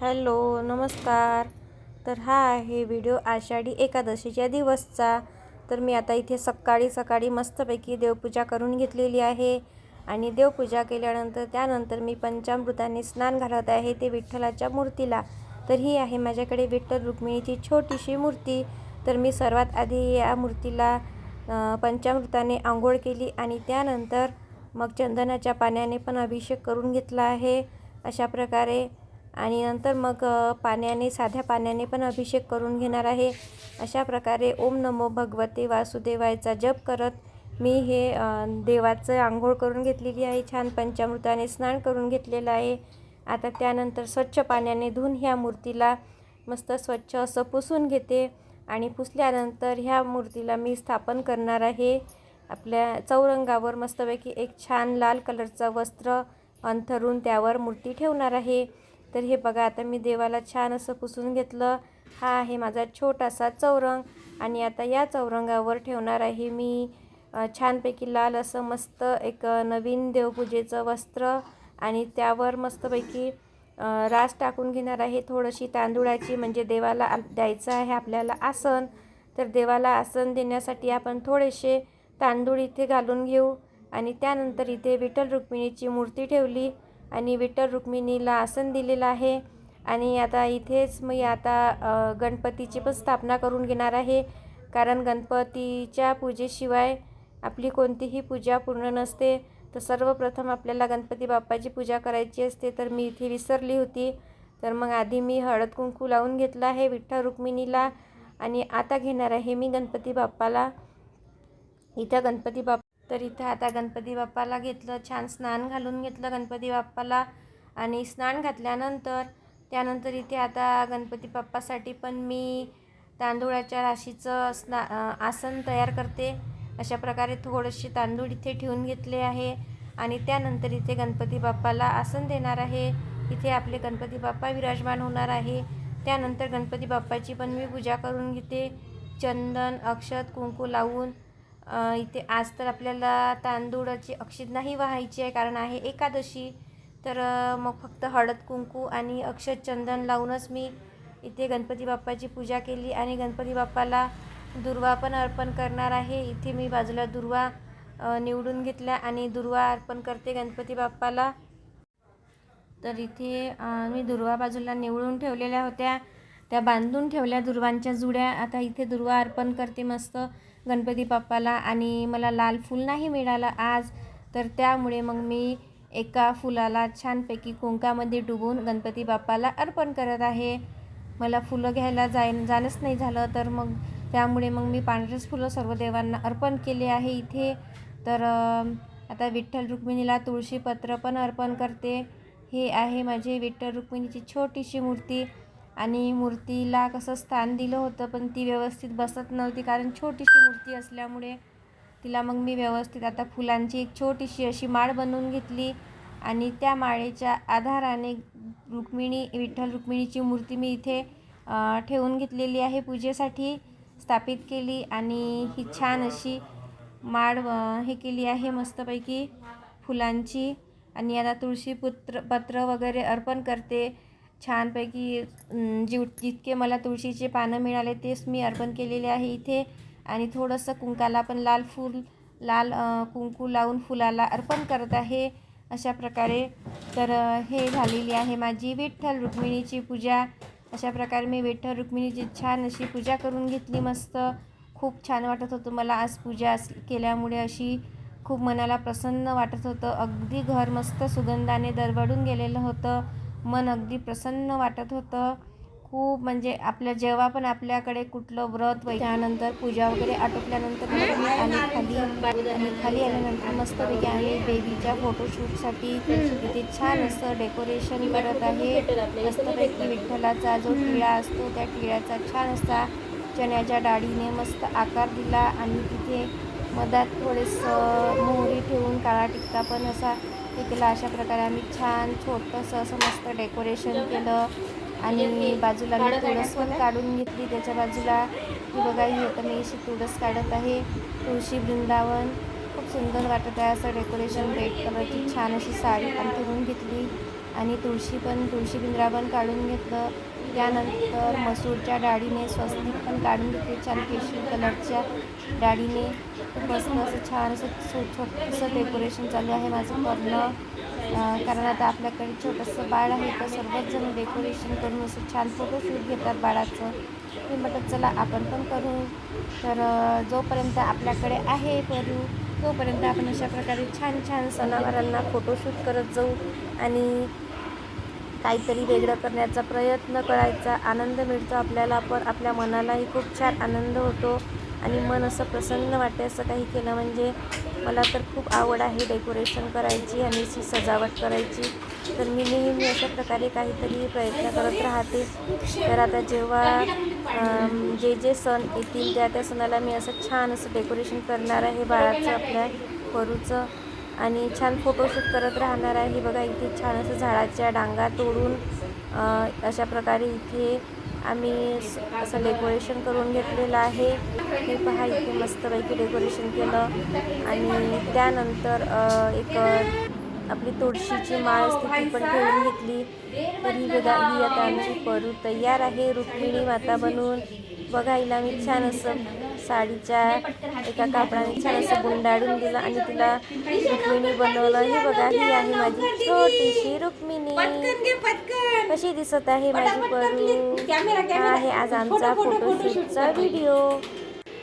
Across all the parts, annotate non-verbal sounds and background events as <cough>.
Hello नमस्कार. तर हा आहे व्हिडिओ आषाढी एकादशीच्या दिवसचा. तर मी आता इथे सकाळी सकाळी मस्तपैकी देवपूजा करून घेतलेली आहे. आणि देवपूजा केल्यानंतर त्यानंतर मी पंचामृताने स्नान घालत आहे ते विठ्ठलाच्या मूर्तीला. तर ही आहे माझ्याकडे विठ्ठल रुक्मिणीची छोटीशी मूर्ती. तर मी सर्वात आधी या मूर्तीला पंचामृताने आंघोळ केली आणि त्यानंतर मग चंदनाच्या पाण्याने पण अभिषेक करून घेतला आहे. अशा प्रकारे आणि नंतर मग पाण्याने साध्या पाण्याने पण अभिषेक करून घेणार आहे. अशा प्रकारे ओम नमो भगवते वासुदेवायचा जप करत मी हे देवाचं आंघोळ करून घेतलेली आहे. छान पंचामृताने स्नान करून घेतलेलं आहे. आता त्यानंतर स्वच्छ पाण्याने धुवून ह्या मूर्तीला मस्त स्वच्छ असं पुसून घेते आणि पुसल्यानंतर ह्या मूर्तीला मी स्थापन करणार आहे. आपल्या चौरंगावर मस्तपैकी एक छान लाल कलरचं वस्त्र अंथरून त्यावर मूर्ती ठेवणार आहे. तर हे बघा आता मी देवाला छान असं पुसून घेतलं. हा आहे माझा छोटासा चौरंग आणि आता या चौरंगावर ठेवणार आहे मी. छानपैकी लाल असं मस्त एक नवीन देवपूजेचं वस्त्र आणि त्यावर मस्तपैकी रास टाकून घेणार आहे. थोडीशी तांदूळाची म्हणजे देवाला द्यायचं आहे आपल्याला आसन. तर देवाला आसन देण्यासाठी आपण थोडेसे तांदूळ इथे घालून घेऊ. आणि त्यानंतर इथे विठ्ठल रुक्मिणीची मूर्ती ठेवली. आणि विठ्ठल रुक्मिणीला आसन दिलेलं आहे. आणि आता इथेच मी आता गणपतीची पण स्थापना करून घेणार आहे. कारण गणपतीच्या पूजेशिवाय आपली कोणतीही पूजा पूर्ण नसते. तर सर्वप्रथम आपल्याला गणपती बाप्पाची पूजा करायची असते. तर मी इथे विसरली होती. तर मग आधी मी हळद कुंकू लावून घेतला आहे विठ्ठल रुक्मिणीला. आणि आता घेणार आहे मी गणपती बाप्पाला. इथं गणपती बाप्पा तर इथं आता गणपती बाप्पाला घेतलं छान स्नान घालून घेतलं गणपती बाप्पाला आणि स्नान घातल्यानंतर त्यानंतर इथे आता गणपती बाप्पासाठी पण मी तांदूळाच्या राशीचं स्ना आसन तयार करते. अशा प्रकारे थोडेसे तांदूळ इथे ठेवून घेतले आहे आणि त्यानंतर इथे गणपती बाप्पाला आसन देणार आहे. इथे आपले गणपती बाप्पा विराजमान होणार आहे. त्यानंतर गणपती बाप्पाची पण मी पूजा करून घेते. चंदन अक्षत कुंकू लावून इथे आज तर आपल्याला तांदूळाची अक्षित नाही व्हायची आहे कारण आहे एकादशी. तर मग फक्त हळद कुंकू आणि अक्षत चंदन लावूनच मी इथे गणपती बाप्पाची पूजा केली आणि गणपती बाप्पाला दुर्वा पण अर्पण करणार आहे. इथे मी बाजूला दुर्वा निवडून घेतल्या आणि दुर्वा अर्पण करते गणपती बाप्पाला. तर इथे मी दुर्वा बाजूला निवडून ठेवलेल्या होत्या. त्या बांधून ठेवल्या दुर्वांच्या जुड्या. आता इथे दुर्वा अर्पण करते मस्त. गणपती बाप्पाला आणि मला लाल फूल नाही मिळालं आज. तर त्यामुळे मग मी एका फुलाला छानपैकी कुंकामध्ये डुबून गणपती बाप्पाला अर्पण करत आहे. मला फुलं घ्यायला जाय जाणंच नाही झालं. तर मग त्यामुळे मग मी पांढरेच फुलं सर्व देवांना अर्पण केले आहे इथे. तर आता विठ्ठल रुक्मिणीला तुळशीपत्र पण अर्पण करते. हे आहे माझे विठ्ठल रुक्मिणीची छोटीशी मूर्ती. आणि मूर्तीला कसं स्थान दिलं होतं पण ती व्यवस्थित बसत नव्हती कारण छोटीशी मूर्ती असल्यामुळे तिला मग मी व्यवस्थित आता फुलांची एक छोटीशी अशी माळ बनवून घेतली आणि त्या माळेच्या आधाराने रुक्मिणी विठ्ठल रुक्मिणीची मूर्ती मी इथे ठेवून घेतलेली आहे पूजेसाठी स्थापित केली आणि ही छान अशी माळ हे केली आहे मस्तपैकी फुलांची. आणि आता तुळशी पुत्र पत्र वगैरे अर्पण करते. छानपैकी अं, जीव जितके मला तुळशीचे पानं मिळाले तेच मी अर्पण केलेले आहे इथे. आणि थोडंसं कुंकाला पण लाल फूल लाल कुंकू लावून फुलाला अर्पण करत आहे अशा प्रकारे. तर हे झालेली आहे माझी विठ्ठल रुक्मिणीची पूजा. अशा प्रकारे मी विठ्ठल रुक्मिणीची छान अशी पूजा करून घेतली मस्त. खूप छान वाटत होतं मला आज पूजा अस केल्यामुळे अशी खूप मनाला प्रसन्न वाटत होतं. अगदी घर मस्त सुगंधाने दरवडून गेलेलं होतं. मन अगदी प्रसन्न वाटत होतं. खूप म्हणजे आपल्या जेव्हा पण आपल्याकडे कुठलं व्रत वगैरे त्यानंतर पूजा वगैरे आटोपल्यानंतर आणि खाली. आणि खाली आल्यानंतर मस्तपैकी आम्ही बेबीच्या फोटोशूटसाठी इथे छान असं डेकोरेशन करत आहे. मस्तपैकी विठ्ठलाचा जो टिळा असतो त्या टिळ्याचा छान असा चण्याच्या डाळीने मस्त आकार दिला. आणि तिथे मधात थोडेसं मोहरी ठेवून काळा टिक्का पण असा केला. अशा प्रकारे आम्ही छान छोटंसं असं मस्त डेकोरेशन केलं. आणि बाजूला मी तुळस पण काढून घेतली. त्याच्या बाजूला ही बघा ही आता मी अशी तुळस काढत आहे. तुळशी वृंदावन. खूप सुंदर वाटत आहे असं डेकोरेशन रेड कलरची छान अशी साडी अंथरून घेतली. आणि तुळशी पण तुळशी पिंजरा पण काढून घेतलं. त्यानंतर मसूरच्या डाळीने स्वस्तिक पण काढून घेतली. छान केशरी कलरच्या डाळीने. खूप मस्त असं छान असं सो छोटंसं डेकोरेशन चालू आहे माझं करणं. कारण आता आपल्याकडे छोटंसं बाळ आहे तर सर्वच जण डेकोरेशन करून असं छान फोटोशूट घेतात बाळाचं. मी म्हटलं चला आपण पण करू. तर जोपर्यंत आपल्याकडे आहे करू तोपर्यंत आपण अशा प्रकारे छान छान सणावारांना फोटोशूट करत जाऊ आणि काहीतरी वेगळं करण्याचा प्रयत्न करायचा. आनंद मिळतो आपल्याला पण आपल्या मनालाही खूप छान आनंद होतो. आणि मन असं प्रसन्न वाटते असं काही केलं म्हणजे मला तर खूप आवड आहे डेकोरेशन करायची आणि अशी सजावट करायची. तर मी नेहमी अशा प्रकारे काहीतरी प्रयत्न करत राहते. तर आता जेव्हा जे जे सण येतील त्या त्या सणाला मी असं छान असं डेकोरेशन करणार आहे बाळाचं आपल्या करूचं आणि छान फोटोशूट करत राहणार आहे. बघा इथे छान असं झाडाच्या डांगा तोडून अशा प्रकारे इथे आम्ही असं डेकोरेशन करून घेतलेलं आहे. हे पहा इथे मस्तपैकी डेकोरेशन केलं. आणि त्यानंतर एक आपली तुळशीची माळ असते ती पण ठेवून घेतली. तर ही बघा ही आता आमची परू तयार आहे रुक्मिणी माता बनून. बघायला मी छान असं साडीच्या एका कापडाने छान असं गुंडाळून दिलं आणि तिला रुक्मिणी बनवलं. हे बघा ही आहे माझी छोटीशी रुक्मिणी. कशी दिसत आहे माझी परू आहे आज आमचा फोटोशूटचा व्हिडिओ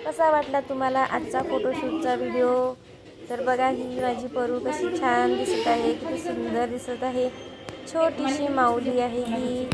कसा वाटला तुम्हाला आजचा फोटोशूटचा व्हिडिओ तर बघा ही माझी परू कशी छान दिसत आहे. किती सुंदर दिसत आहे. छोटीशी माऊली आहे ही.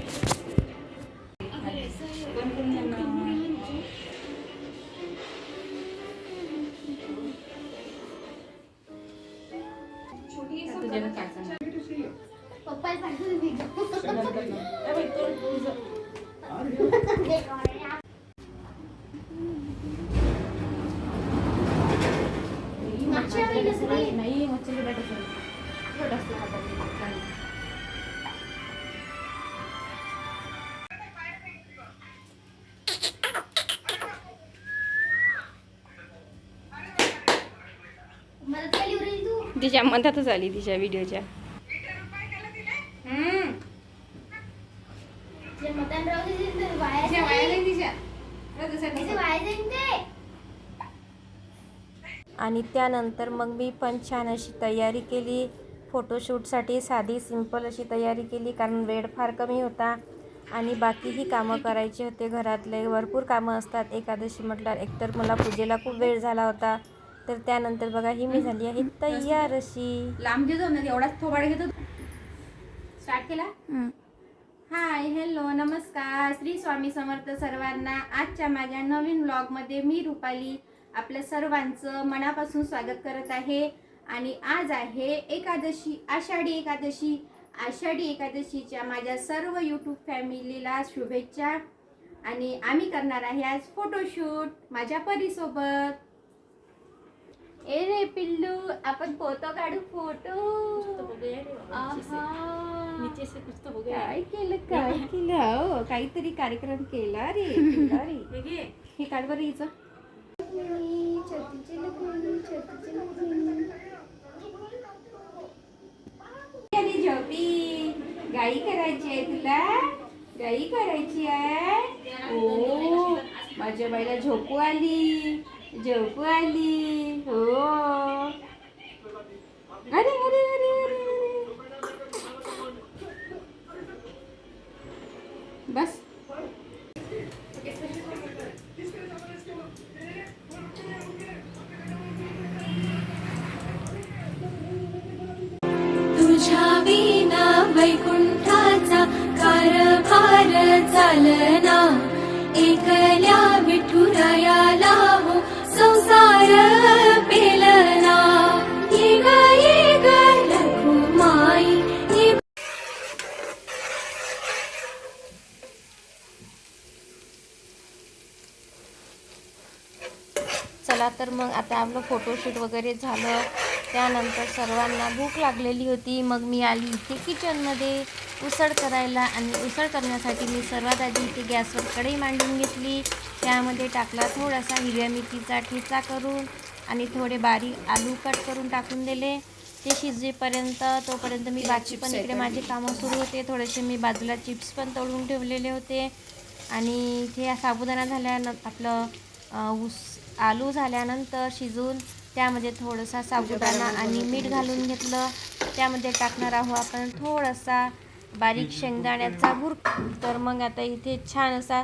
नाही भेटत तिच्या मधातच आली तिच्या व्हिडिओच्या. जे आणि त्यानंतर मग मी पण छान अशी तयारी केली. फोटोशूटसाठी साधी सिंपल अशी तयारी केली कारण वेळ फार कमी होता. आणि बाकीही कामं करायचे होते घरातले. भरपूर कामं असतात. एकादशी म्हटल्यावर एकतर मला पूजेला खूप वेळ झाला होता. तर त्यानंतर बघा ही मी झाली आहे तयार अशी. लांब घेतो ना एवढाच थोबाड घेतो. स्टार्ट केला? हाय हॅलो नमस्कार. श्री स्वामी समर्थ सर्वांना आजच्या माझ्या नवीन ब्लॉगमध्ये मी रुपाली आपल्या सर्वांचं मनापासून स्वागत करत आहे. आणि आज आहे एकादशी आषाढी एकादशी. आषाढी एकादशीच्या माझ्या सर्व यूट्यूब फॅमिलीला शुभेच्छा. आणि आम्ही करणार आहे आज फोटोशूट माझ्या परीसोबत. ए रे पिल्लू आपण फोटो काढू फोटो काय केलं काय केलं? हो काहीतरी कार्यक्रम केला रे <laughs> केला रे. हे काढ बरं हिचं. आणि झोपी गाई करायची आहे तुला? गाई करायची आहे? हो. माझ्या बाईला झोपू आली. झोपू आली. हो. अरे अरे अरे अरे अरे. वैकुंठाचा कारभार चालना एकल्या विठुरायाला हो संसार पेलना चला तर मग आता आपलं फोटोशूट वगैरे झालं. त्यानंतर सर्वांना भूक लागलेली होती. मग मी आली इथे किचनमध्ये उसळ करायला आणि उसळ करण्यासाठी मी सर्वात आधी इथे गॅसवर कढई मांडून घेतली. त्यामध्ये टाकला थोडासा हिरव्या मेथीचा ठेचा करून आणि थोडे बारीक आलू कट करून टाकून दिले. ते शिजेपर्यंत तोपर्यंत मी बाकी पण इकडे माझे कामं सुरू होते. थोडेसे मी बाजूला चिप्स पण तळून ठेवलेले होते. आणि इथे साबुदाणा झाल्यानं आपलं ऊस आलू झाल्यानंतर शिजून त्यामध्ये थोडासा साबुदाणा आणि मीठ घालून घेतलं. त्यामध्ये टाकणार आहोत आपण थोडासा बारीक शेंगदाण्याचा भुर तर मग आता इथे छान असा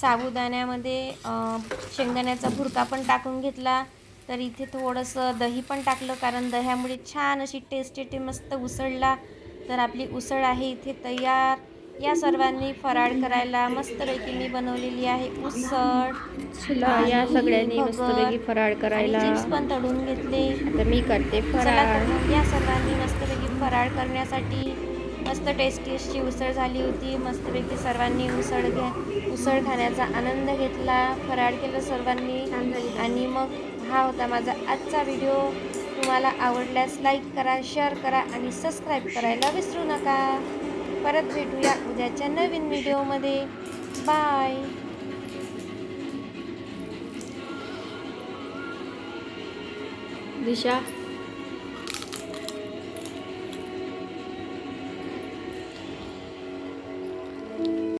साबुदाण्यामध्ये शेंगदाण्याचा भुरका पण टाकून घेतला. तर इथे थोडंसं दही पण टाकलं कारण दह्यामुळे छान अशी टेस्ट येते मस्त उसळला. तर आपली उसळ आहे इथे तयार. या सर्वांनी फराळ करायला मस्तपैकी मी बनवलेली आहे उसळ या सगळ्यांनी मस्तपैकी फराळ करायला. चिप्स पण तळून घेतले. आता मी करते तर फराळ या सर्वांनी मस्तपैकी फराळ करण्यासाठी मस्त टेस्टी अशी उसळ झाली होती. मस्तपैकी सर्वांनी उसळ घ्या उसळ खाण्याचा आनंद घेतला फराळ केलं सर्वांनी. आणि मग हा होता माझा आजचा व्हिडिओ तुम्हाला आवडल्यास लाईक करा शेअर करा आणि सबस्क्राईब करायला विसरू नका. परत भेटूया उद्याच्या नवीन व्हिडिओमध्ये. बाय. दिशा.